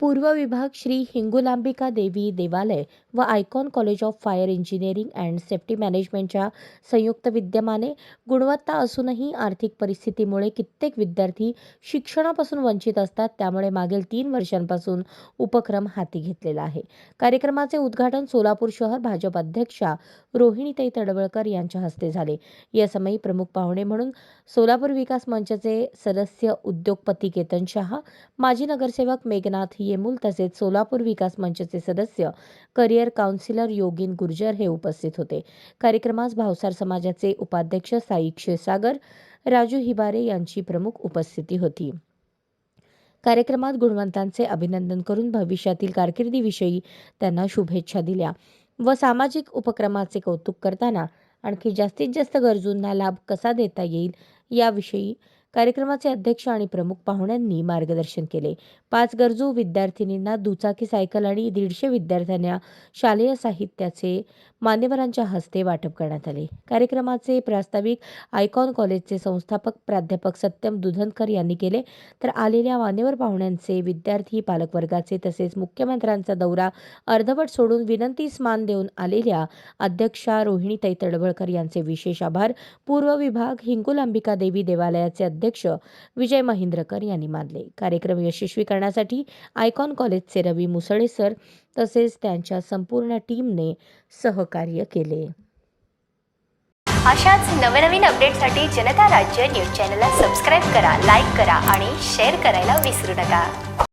पूर्व विभाग श्री हिंगुलांबिका देवी देवालय व icon college of fire engineering and safety मॅनेजमेंटच्या संयुक्त विद्यमाने गुणवत्ता असूनही आर्थिक परिस्थितीमुळे कित्येक विद्यार्थी शिक्षणापासून वंचित असतात त्यामुळे मागील तीन वर्षांपासून उपक्रम हाती घेतलेला आहे. कार्यक्रमाचे उद्घाटन सोलापूर शहर भाजप अध्यक्षा रोहिणीताई तडवळकर यांच्या हस्ते झाले. यासमयी प्रमुख पाहुणे म्हणून सोलापूर विकास मंचचे सदस्य उद्योगपती केतन शहा माजी नगरसेवक मेघनाथ येमूल तसेच सोलापूर विकास मंचचे सदस्य करिअर काउन्सिलर योगिन गुर्जर हे उपस्थित होते. कार्यक्रमास भावसार समाजाचे उपाध्यक्ष साई क्षीरसागर राजू हिबारे यांची प्रमुख उपस्थिती होती. कार्यक्रमात गुणवंतांचे अभिनंदन करून भविष्यातील कारकिर्दीविषयी त्यांना शुभेच्छा दिल्या व सामाजिक उपक्रमाचे कौतुक करताना आणखी जास्तीत जास्त गरजूंना लाभ कसा देता येईल याविषयी कार्यक्रमाचे अध्यक्ष आणि प्रमुख पाहुण्यांनी मार्गदर्शन केले. पाच गरजू विद्यार्थिनींना दुचाकी सायकल आणि दीडशे विद्यार्थ्यांना शालेय साहित्याचे मान्यवरांच्या हस्ते वाटप करण्यात आले. कार्यक्रमाचे प्रास्ताविक आयकॉन कॉलेजचे संस्थापक प्राध्यापक सत्यम दुधनकर यांनी केले. तर आलेल्या मान्यवर पाहुण्यांचे विद्यार्थी पालकवर्गाचे तसेच मुख्यमंत्र्यांचा दौरा अर्धवट सोडून विनंतीस मान देऊन आलेल्या अध्यक्षा रोहिणीताई तडवळकर यांचे विशेष आभार. पूर्व विभाग हिंगुलांबिका देवी देवालयाचे अध्यक्ष विजय महिंद्रकर यांनी मानले. कार्यक्रम यशस्वी करण्यासाठी आयकॉन कॉलेजचे रवी मुसळे सर तसेच त्यांच्या संपूर्ण टीमने सहकार्य केले. अशाच नवनवीन अपडेटसाठी जनता राज्य न्यूज चॅनलला सबस्क्राईब करा लाईक करा आणि शेअर करायला विसरू नका.